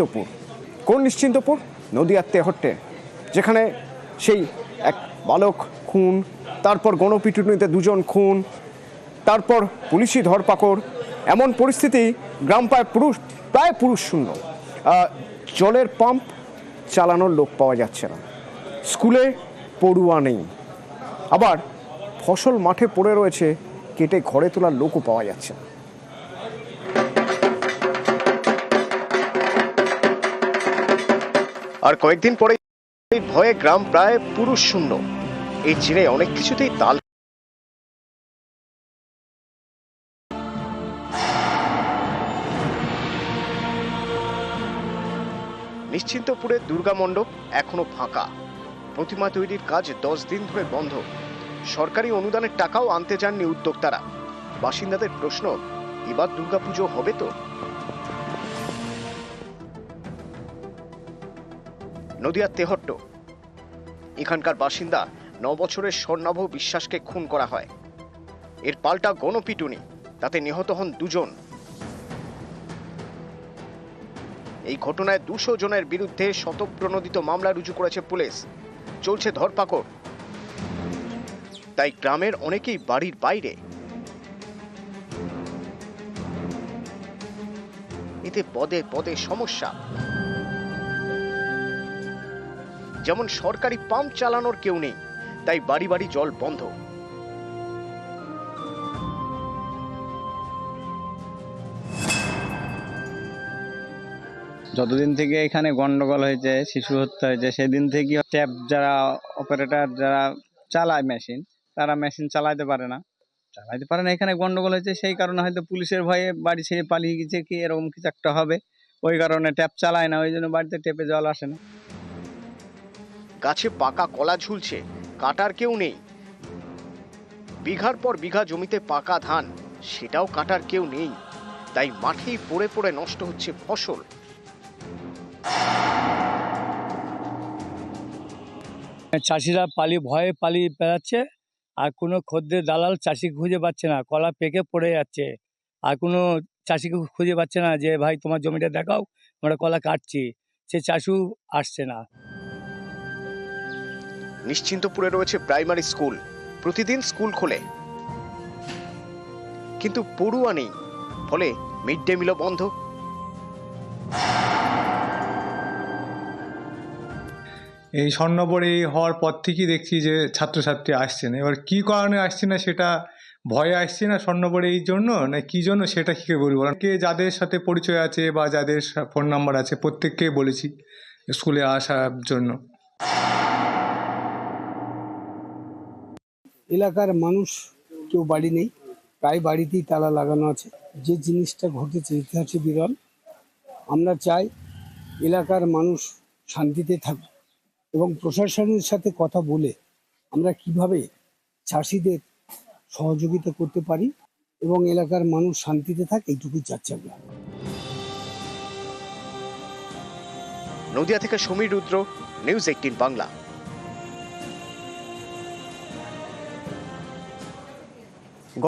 নিশ্চিন্তপুর। কোন নিশ্চিন্তপুর? নদীয়ার তেহট্টে। যেখানে সেই এক বালক খুন, তারপর গণপিটুনিতে দুজন খুন, তারপর পুলিশি ধরপাকড়। এমন পরিস্থিতি গ্রাম প্রায় পুরুষ প্রায় পুরুষ শূন্য। জলের পাম্প চালানোর লোক পাওয়া যাচ্ছে না। স্কুলে পড়ুয়া নেই। আবার ফসল মাঠে পড়ে রয়েছে, কেটে ঘরে তোলার লোকও পাওয়া যাচ্ছে না। আর কয়েকদিন পরে ভয়ে গ্রাম প্রায় পুরুষ শূন্য। এই চিনে অনেক কিছুতেই তাল নিশ্চিন্তপুরের দুর্গা মণ্ডপ এখনও ফাঁকা। প্রতিমা তৈরির কাজ দশ দিন ধরে বন্ধ। সরকারি অনুদানের টাকাও আনতে যাননি উদ্যোক্তারা। বাসিন্দাদের প্রশ্ন, এবার দুর্গাপুজো হবে তো? নদিয়ার তেহট্ট। এখানকার বাসিন্দা ন বছরের স্বর্ণাভ বিশ্বাসকে খুন করা হয়। এর পাল্টা গণপিটুনি, তাতে নিহত হন দুজন। এই ঘটনায় দুশো জনের বিরুদ্ধে শতপ্রণোদিত মামলা রুজু করেছে পুলিশ। চলছে ধরপাকড়। তাই গ্রামের অনেকেই বাড়ির বাইরে। এতে পদে পদে সমস্যা। যেমন সরকারি পাম্প চালানোর কেউ নেই, তাই বাড়ি বাড়ি জল বন্ধ। যতদিন থেকে এখানে গন্ডগোল হয়েছে, শিশু হত্যা হয়েছে, সেদিন থেকে ট্যাপ যারা অপারেটর, যারা চালায় মেশিন, তারা মেশিন চালাইতে পারে না। চালাইতে পারে না, এখানে গন্ডগোল হয়েছে, সেই কারণে হয়তো পুলিশের ভয়ে বাড়ি ছেড়ে পালিয়ে গেছে, কি এরকম কিছু একটা হবে। ওই কারণে ট্যাপ চালায় না, ওই জন্য বাড়িতে ট্যাপে জল আসে না। গাছে পাকা কলা ঝুলছে, কাটার কেউ নেই। বিঘার পর বিঘা জমিতে পাকা ধান, সেটাও কাটার কেউ নেই। তাই মাঠেই পড়ে পড়ে নষ্ট হচ্ছে ফসল। চাষিরা পালি, ভয়ে পালিয়ে বেড়াচ্ছে, আর কোনো খদ্দের দালাল চাষি খুঁজে পাচ্ছে না, কলা পেকে পড়ে যাচ্ছে। আর কোনো চাষিকে খুঁজে পাচ্ছে না যে, ভাই, তোমার জমিটা দেখাও, আমরা কলা কাটছি। সে চাষিও আসছে না। নিশ্চিন্তপুরে রয়েছে প্রাইমারি স্কুল। প্রতিদিন স্কুল খোলে। কিন্তু পড়ুয়া নেই। ফলে মিড ডে মিলও বন্ধ। এই স্বর্ণপরী হওয়ার পর থেকেই দেখছি যে ছাত্রছাত্রী আসছে না এবার কী কারণে আসছে না সেটা ভয়ে আসছে না স্বর্ণপরী এই জন্য? না কী জন্য সেটা কী বলব? কে যাদের সাথে পরিচয় আছে বা যাদের ফোন নাম্বার আছে, প্রত্যেককেই বলেছি স্কুলে আসার জন্য। এলাকার মানুষ কেউ বাড়ি নেই, প্রায় বাড়িতেই তালা লাগানো আছে। যে জিনিসটা ঘটেছে, ইতিহাসে বিরল। আমরা চাই এলাকার মানুষ শান্তিতে থাকুক এবং প্রশাসনের সাথে কথা বলে আমরা কীভাবে চাষিদের সহযোগিতা করতে পারি এবং এলাকার মানুষ শান্তিতে থাকে, এইটুকুই চাচ্ছি আমরা। নদিয়া থেকে সমীর রুদ্র, নিউজ এইটিন বাংলা।